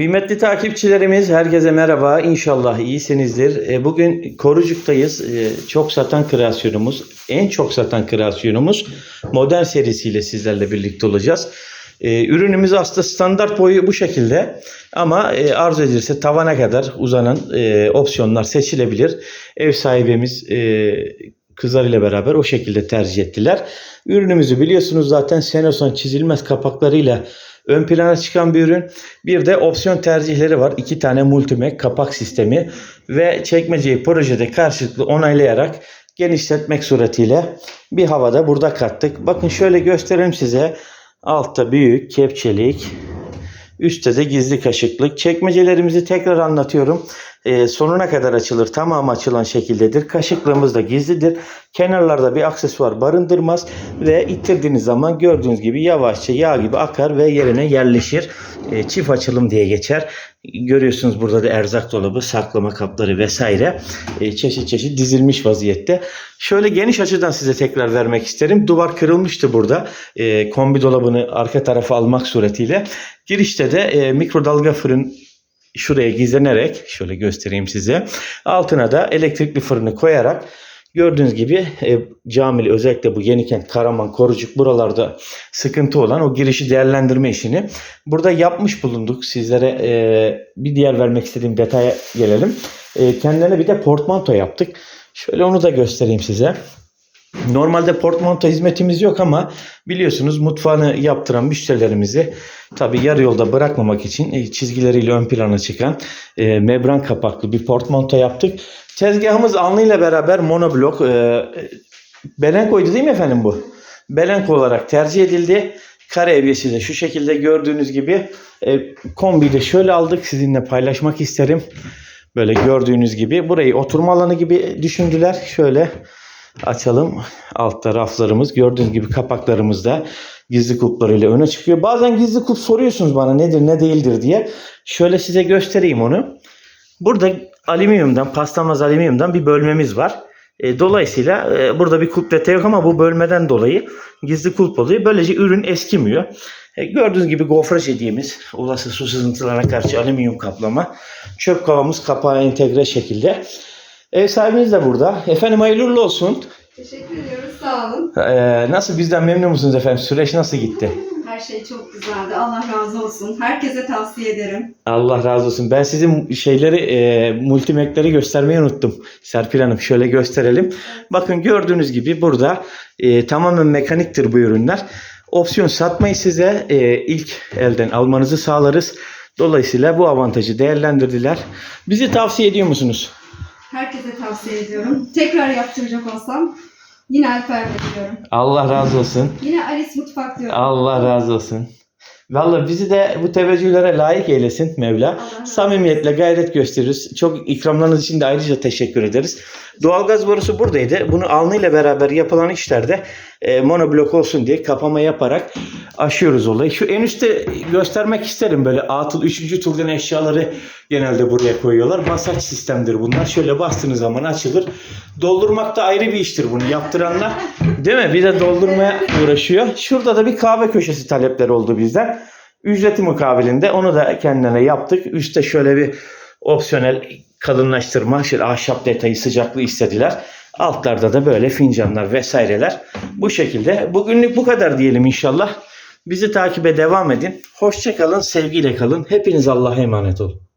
Kıymetli takipçilerimiz herkese merhaba. İnşallah iyisinizdir. E, Bugün Korucuk'tayız. E, Çok satan kreasyonumuz, en çok satan kreasyonumuz modern serisiyle sizlerle birlikte olacağız. E, Ürünümüz aslında standart boyu bu şekilde ama arzu edilirse tavana kadar uzanan opsiyonlar seçilebilir. Ev sahibimiz kızlarıyla beraber o şekilde tercih ettiler. Ürünümüzü biliyorsunuz zaten Senoson çizilmez kapaklarıyla ön plana çıkan bir ürün. Bir de opsiyon tercihleri var. İki tane multimek kapak sistemi ve çekmeceyi projede karşılıklı onaylayarak genişletmek suretiyle bir havada burada kattık. Bakın şöyle göstereyim size. Altta büyük kepçelik, Üstte de gizli kaşıklık. Çekmecelerimizi tekrar anlatıyorum. Ee, sonuna kadar açılır. Tamamı açılan şekildedir. Kaşıklığımız da gizlidir. Kenarlarda bir aksesuar barındırmaz. Ve ittirdiğiniz zaman gördüğünüz gibi yavaşça yağ gibi akar ve yerine yerleşir. Ee, çift açılım diye geçer. Görüyorsunuz burada da erzak dolabı, saklama kapları vesaire. Ee, çeşit çeşit dizilmiş vaziyette. Şöyle geniş açıdan size tekrar vermek isterim. Duvar kırılmıştı burada. Ee, kombi dolabını arka tarafa almak suretiyle. Girişte de e, mikrodalga fırın şuraya gizlenerek şöyle göstereyim size. Altına da elektrikli fırını koyarak gördüğünüz gibi e, camili özellikle bu Yenikent, Karaman, Korucuk buralarda sıkıntı olan o girişi değerlendirme işini burada yapmış bulunduk. Sizlere e, bir diğer vermek istediğim detaya gelelim. E, kendilerine bir de portmanto yaptık. Şöyle onu da göstereyim size. Normalde portmanto hizmetimiz yok ama biliyorsunuz mutfağını yaptıran müşterilerimizi tabi yarı yolda bırakmamak için e, çizgileriyle ön plana çıkan e, membran kapaklı bir portmanto yaptık. Tezgahımız alnıyla beraber monoblok. E, Belenko'ydu değil mi efendim bu? Belenko olarak tercih edildi. Kare evyesi de şu şekilde gördüğünüz gibi e, kombiyi de şöyle aldık sizinle paylaşmak isterim. Böyle gördüğünüz gibi burayı oturma alanı gibi düşündüler. Şöyle açalım. Altta raflarımız gördüğünüz gibi kapaklarımız da gizli kulplarıyla öne çıkıyor. Bazen gizli kulp soruyorsunuz bana nedir ne değildir diye. Şöyle size göstereyim onu. Burada alüminyumdan, paslanmaz alüminyumdan bir bölmemiz var. E, dolayısıyla e, burada bir kulp detayı yok ama bu bölmeden dolayı gizli kulp oluyor. Böylece ürün eskimiyor. E, gördüğünüz gibi gofraj hediyemiz olası su sızıntılarına karşı alüminyum kaplama. Çöp kovamız kapağı entegre şekilde. Ev sahibimiz de burada. Efendim hayırlı uğurlu olsun. Teşekkür ediyoruz. Sağ olun. Ee, nasıl bizden memnun musunuz efendim? Süreç nasıl gitti? Her şey çok güzeldi. Allah razı olsun. Herkese tavsiye ederim. Allah razı olsun. Ben sizin şeyleri, e, multimekleri göstermeyi unuttum. Serpil Hanım şöyle gösterelim. Bakın gördüğünüz gibi burada e, tamamen mekaniktir bu ürünler. Opsiyon satmayı size e, ilk elden almanızı sağlarız. Dolayısıyla bu avantajı değerlendirdiler. Bizi tavsiye ediyor musunuz? Herkese tavsiye ediyorum. Tekrar yaptıracak olsam yine Alper diyorum. Allah razı olsun. Yine Alice Mutfak diyorum. Allah razı olsun. Vallahi bizi de bu teveccühlere layık eylesin Mevla. Allah. Samimiyetle gayret gösteririz. Çok ikramlarınız için de ayrıca teşekkür ederiz. Doğalgaz borusu buradaydı. Bunu alnıyla beraber yapılan işlerde e, monoblok olsun diye kapama yaparak aşıyoruz olayı. Şu en üstte göstermek isterim böyle atıl 3. turdan eşyaları genelde buraya koyuyorlar. Masaç sistemdir bunlar. Şöyle bastığınız zaman açılır. Doldurmak da ayrı bir iştir bunu yaptıranlar. Değil mi? Bir de doldurmaya uğraşıyor. Şurada da bir kahve köşesi talepleri oldu bizden. Ücreti mukabilinde onu da kendine yaptık. Üste şöyle bir opsiyonel kalınlaştırma, şöyle ahşap detayı sıcaklığı istediler. Altlarda da böyle fincanlar vesaireler. Bu şekilde. Bugünlük bu kadar diyelim inşallah. Bizi takibe devam edin. Hoşça kalın, sevgiyle kalın. Hepiniz Allah'a emanet olun.